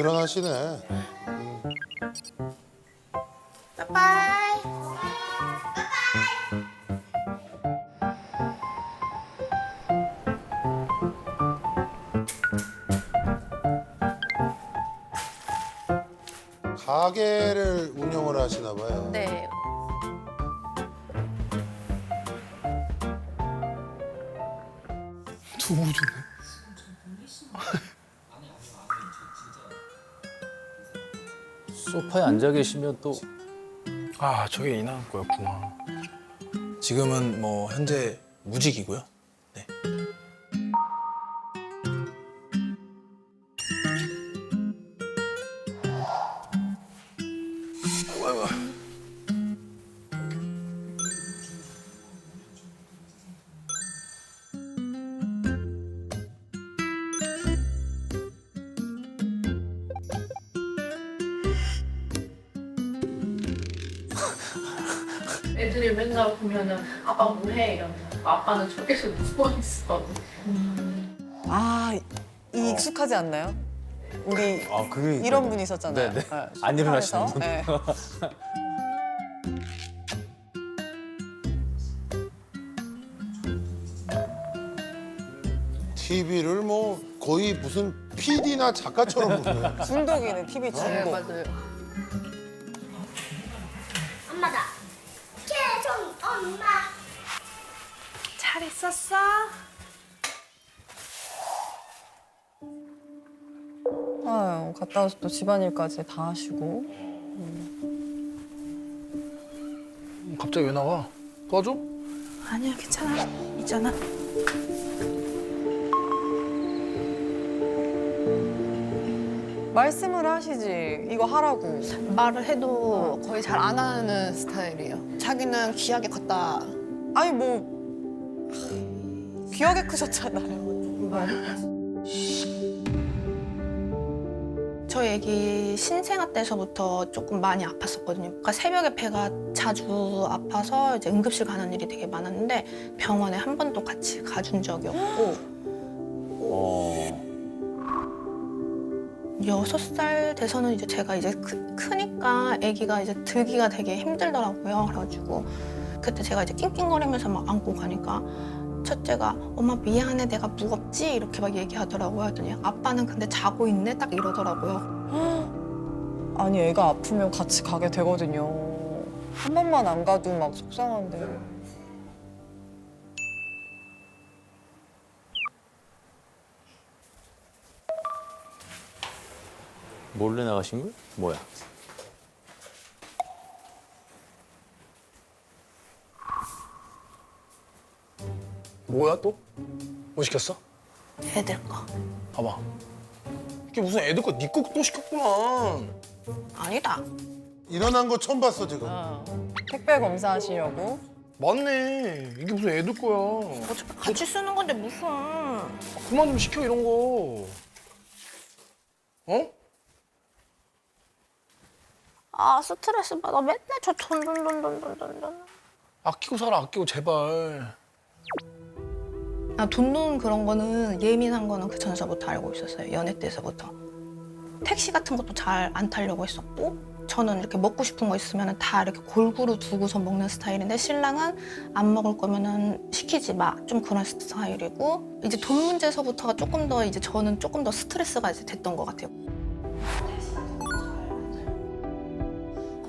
부지런하시네. 빠빠이. 가게를 운영을 하시나 봐요. 네. 소파에 앉아 계시면 또 아 저게 이나은 거였구나. 지금은 뭐 현재 무직이고요. 애들이 맨날 보면은 아빠 뭐해 이러면 아빠는 저기서 누워 있어. 아, 이 익숙하지 않나요? 우리 아, 그게 이런 분이 있었잖아요. 네, 네. 안 일어나시는 분. 네. TV를 뭐 거의 무슨 PD나 작가처럼 보네. 중독이네, TV 중독. 네 맞아요. 엄마. 잘 있었어? 아유, 갔다 와서 또 집안일까지 다 하시고. 갑자기 왜 나와? 도와줘? 아니야 괜찮아. 있잖아. 말씀을 하시지. 이거 하라고. 말을 해도 거의 잘 안 하는 스타일이에요. 자기는 귀하게 컸다. 아니, 뭐. 하, 귀하게 크셨잖아요. 저희 애기 신생아 때서부터 조금 많이 아팠었거든요. 그러니까 새벽에 배가 자주 아파서 이제 응급실 가는 일이 되게 많았는데 병원에 한 번도 같이 가준 적이 없고 어, 여섯 살 돼서는 이제 제가 이제 크, 크니까 아기가 이제 들기가 되게 힘들더라고요. 그래가지고 그때 제가 이제 낑낑거리면서 막 안고 가니까 첫째가 엄마 미안해 내가 무겁지 이렇게 막 얘기하더라고요. 하더니 아빠는 근데 자고 있네 딱 이러더라고요. 아니, 애가 아프면 같이 가게 되거든요. 한 번만 안 가도 막 속상한데. 몰래 나가신 거예요? 뭐야? 뭐야 또? 뭐 시켰어? 애들 거 봐봐. 이게 무슨 애들 거, 니거또 시켰구나. 아니다. 일어난 거 처음 봤어 지금. 택배 검사하시려고. 맞네. 이게 무슨 애들 거야. 어차피 같이 쓰는 건데 무슨 그만 좀 시켜 이런 거. 어? 아 스트레스 받아 맨날 저돈돈돈돈돈 돈돈 아끼고 살아 아끼고 제발. 아, 돈 노는 그런 거는 예민한 거는 그 전서부터 알고 있었어요. 연애 때서부터. 택시 같은 것도 잘 안 타려고 했었고 저는 이렇게 먹고 싶은 거 있으면 다 이렇게 골고루 두고서 먹는 스타일인데 신랑은 안 먹을 거면은 시키지 마. 좀 그런 스타일이고 이제 돈 문제서부터가 조금 더 이제 저는 조금 더 스트레스가 이제 됐던 것 같아요.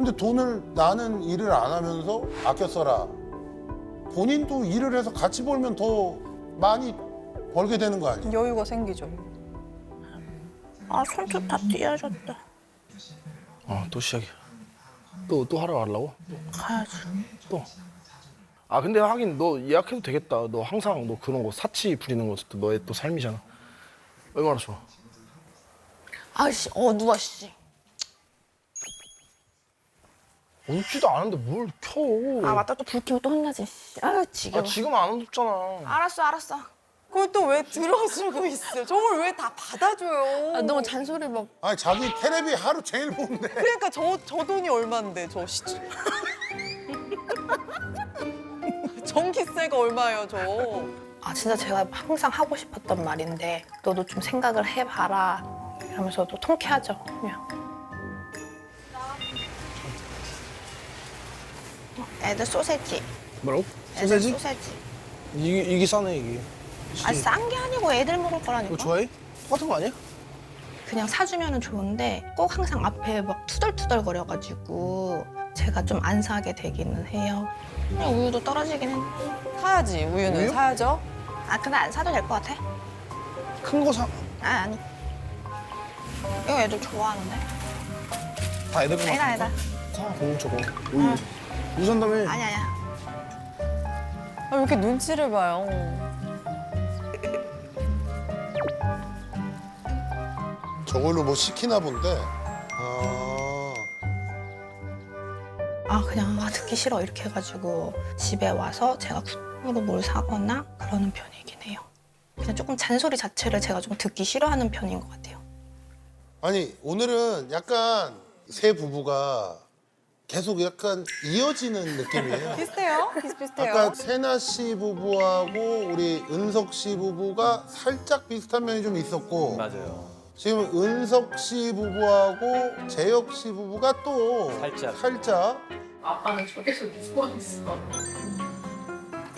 근데 돈을 나는 일을 안 하면서 아껴 써라. 본인도 일을 해서 같이 벌면 더 많이 벌게 되는 거 아니야? 여유가 생기죠. 아 손톱 다 띄어졌다. 어 또 시작이야. 또 또 하러 가려고? 가야지. 또. 아 근데 하긴 너 예약해도 되겠다. 너 항상 너 그런 거 사치 부리는 것도 너의 또 삶이잖아. 얼마나 좋아. 아씨 어 누워 씨. 어둡지도 않은데 뭘 켜? 아 맞다 또 불 켜면 또 혼나지. 씨. 아유 지겨워. 아, 지금 안 어둡잖아. 알았어 알았어. 그걸 또 왜 들어주고 있어요? 저걸 왜 다 받아줘요? 아, 너무 잔소리 막. 아니 자기 테레비 하루 종일 보는데. 그러니까 저, 저 돈이 얼만데, 저 시... 전기세가 얼마예요, 저? 아 진짜 제가 항상 하고 싶었던 말인데 너도 좀 생각을 해봐라. 이러면서도 통쾌하죠. 그냥. 애들 소세지. 뭐라고? 애들 소세지? 소세지. 이게, 이게 싸네 이게 아, 싼게 아니고 애들 먹을 거라니까. 이거 좋아해? 똑같은 거 아니야? 그냥 사주면 좋은데 꼭 항상 앞에 막 투덜투덜 거려가지고 제가 좀 안 사게 되기는 해요. 그냥 우유도 떨어지긴 했는데. 사야지 우유는 우유? 사야죠. 아 근데 안 사도 될 것 같아. 큰 거 사. 아 아니. 이거 애들 좋아하는데. 다 애들 거 아니다 아니다. 사. 공 저거. 우유. 우유 산다며. 아니 아니야. 아, 왜 이렇게 눈치를 봐요? 저걸로 뭐 시키나 본데. 아, 아 그냥 아, 듣기 싫어 이렇게 해가지고 집에 와서 제가 굿으로 뭘 사거나 그러는 편이긴 해요. 그냥 조금 잔소리 자체를 제가 좀 듣기 싫어하는 편인 것 같아요. 아니 오늘은 약간 세 부부가 계속 약간 이어지는 느낌이에요. 비슷해요. 비슷비슷해요. 아까 세나 씨 부부하고 우리 은석 씨 부부가 살짝 비슷한 면이 좀 있었고 맞아요. 지금 은석 씨 부부하고 재혁 씨 부부가 또 살짝. 살짝 아빠는 저기서 누워 있어.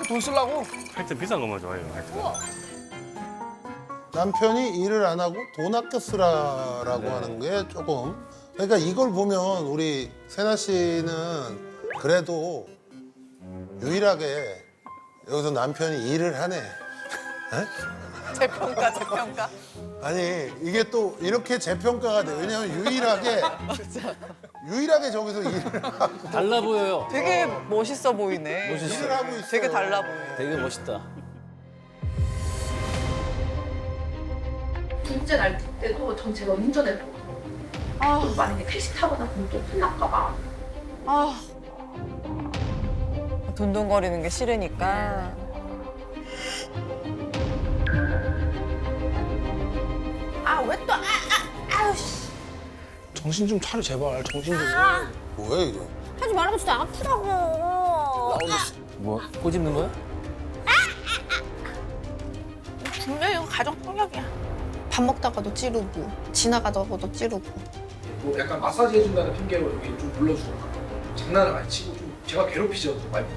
돈 쓰려고? 하여튼 비싼 것만 좋아해요. 하여튼. 남편이 일을 안 하고 돈 아껴 쓰라라고 네. 하는 게 조금 그러니까 이걸 보면 우리 세나 씨는 그래도 유일하게 여기서 남편이 일을 하네. 재평가 재평가. 아니 이게 또 이렇게 재평가가 돼. 왜냐면 유일하게 유일하게 저기서 일을 하고 달라 보여요. 되게 멋있어 보이네. 멋있어. 일을 하고 있어. 되게 달라 보여. 되게 멋있다. 둘째 날 때도 전 제가. 아, 또 만약에 택시 타고 나면 또 혼날까 봐. 아. 돈돈거리는 게 싫으니까. 아 왜 또 아, 아, 아유 씨. 정신 좀 차려 제발. 정신 좀. 뭐야 이게? 하지 말라고 진짜 아프다고. 뭐 꼬집는 거야? 분명히 이거 가정 폭력이야. 밥 먹다가도 찌르고 지나가다가도 찌르고. 뭐 약간 마사지 해준다는 핑계로 여기 좀 불러주거나 장난을 많이 치고 좀 제가 괴롭히죠 와이프.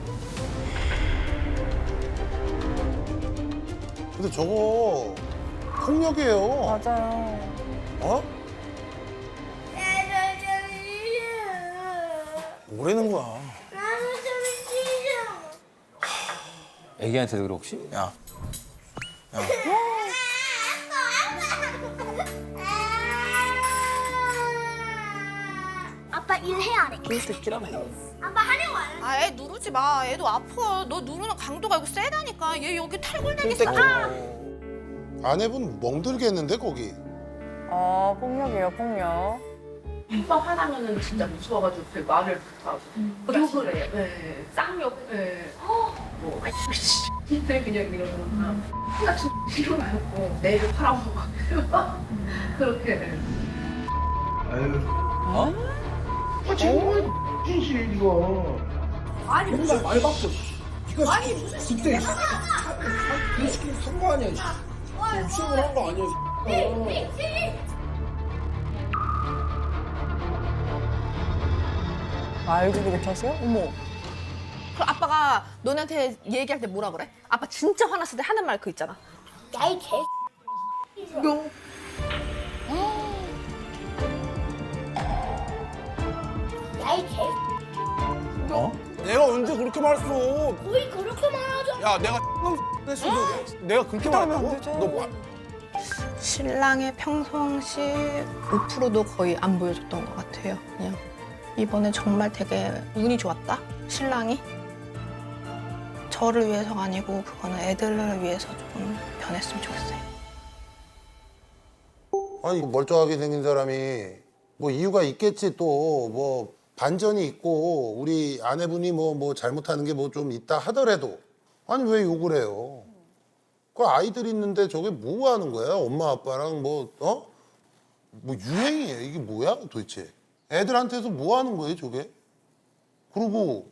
근데 저거 폭력이에요. 맞아요. 어? 뭐라는 거야? 애기한테도 그래 혹시? 야. 아빠 일해야 안 해. 아빠 하려고 안 해. 아애 누르지 마. 애도 아파. 너 누르는 강도가 이거 세다니까. 얘 여기 탈골 되겠어. 아내분 멍들겠는데 거기. 아, 폭력이에요, 폭력. 오빠 화나면은 진짜 무서워가지고 그 말을 못하고. 욕을 해요. 네. 쌍욕. 네. 뭐, 씨. 네, 그냥 이러거나. 나 진짜 일어나고 내일 팔아먹어. 그렇게. 아유. 어? 아 지금 진실 이거. 아니 무슨 말밖에. 이거 아니 무슨 그때 시킨 산거 아니야. 수업을 한 거 아니야. 알고 그렇게 하세요? 어머. 그 아빠가 너네한테 얘기할 때 뭐라 그래? 아빠 진짜 화났을 때 하는 말 그 있잖아. 야이 개. 야이 개. 어? 내가 언제 그렇게 말했어? 거의 그렇게 말하죠. 야 내가 했어도 내가 그렇게 말했다고? 되죠. 너 뭐? 신랑의 평상시 5%도 거의 안 보여줬던 것 같아요. 그냥 이번에 정말 되게 운이 좋았다. 신랑이 저를 위해서가 아니고 그거는 애들을 위해서 좀 변했으면 좋겠어요. 아니 멀쩡하게 생긴 사람이 뭐 이유가 있겠지 또 뭐 반전이 있고 우리 아내분이 뭐 뭐 잘못하는 게 뭐 좀 있다 하더라도 아니 왜 욕을 해요? 그 아이들 있는데 저게 뭐 하는 거야? 엄마 아빠랑 뭐 어? 뭐 유행이에요 이게 뭐야 도대체? 애들한테서 뭐 하는 거예요 저게? 그리고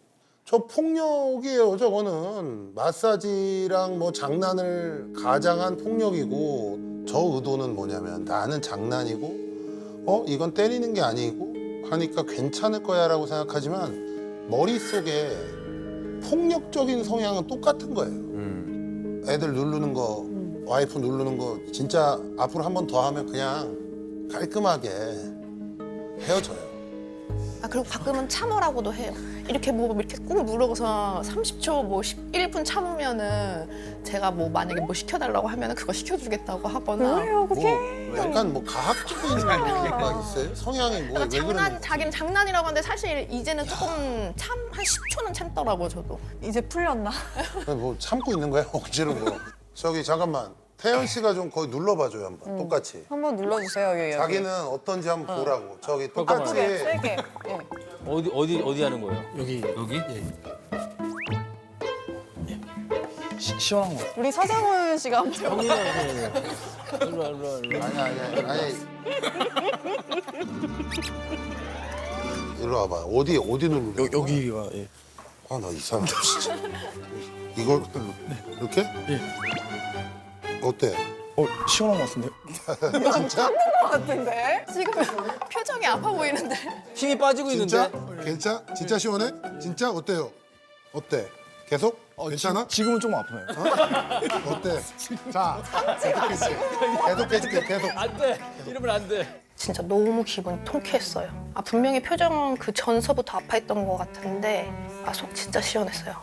저 폭력이에요 저거는 마사지랑 뭐 장난을 가장한 폭력이고 저 의도는 뭐냐면 나는 장난이고 어 이건 때리는 게 아니고 하니까 괜찮을 거야 라고 생각하지만 머릿속에 폭력적인 성향은 똑같은 거예요. 음. 애들 누르는 거, 와이프 누르는 거 진짜 앞으로 한 번 더 하면 그냥 깔끔하게 헤어져요. 아 그리고 가끔은 참으라고도 해요. 이렇게 뭐 이렇게 꾹 누르고서 30초 뭐 11분 참으면은 제가 뭐 만약에 뭐 시켜달라고 하면은 그거 시켜주겠다고 하거나. 뭐예요 그게? 뭐 약간 뭐 가학적인 거 있어요? 성향이 뭐왜 그러니까 장난 그러는 자기는 장난이라고 하는데 사실 이제는 조금 참 한 10초는 참더라고 저도. 이제 풀렸나? 뭐 참고 있는 거야 억지로 뭐. 저기 잠깐만 태연 씨가 좀 거기 눌러봐줘요 한번 똑같이. 한번 눌러주세요 여기. 여기. 자기는 어떤지 한번 보라고. 저기 잠깐만. 똑같이 세게 세게. 예. 어디 어디 어디 하는 거예요? 여기 여기? 시, 시원한 거. 우리 서장훈 씨가 한번 일로 와, 일로 와, 일로 와. 아니 아니 아니. 일로 와봐. 어디 어디 누르는 여, 거야? 여기가 예. 아나 이상해 진짜. 이걸 이렇게? 예. 어때? 어 시원한 거 같은데. 진짜? 같은데? 지금 표정이 아파 보이는데. 힘이 빠지고 진짜? 있는데. 괜찮? 진짜 시원해? 진짜 어때요? 어때? 계속? 어, 괜찮아? 지, 지금은 조금 아프네요. 어때? 자, 계속해줄게. 계속해줄게. 계속. 안 돼. 이러면 안 돼. 진짜 너무 기분이 통쾌했어요. 아 분명히 표정은 그 전서부터 아파했던 것 같은데 아 속 진짜 시원했어요.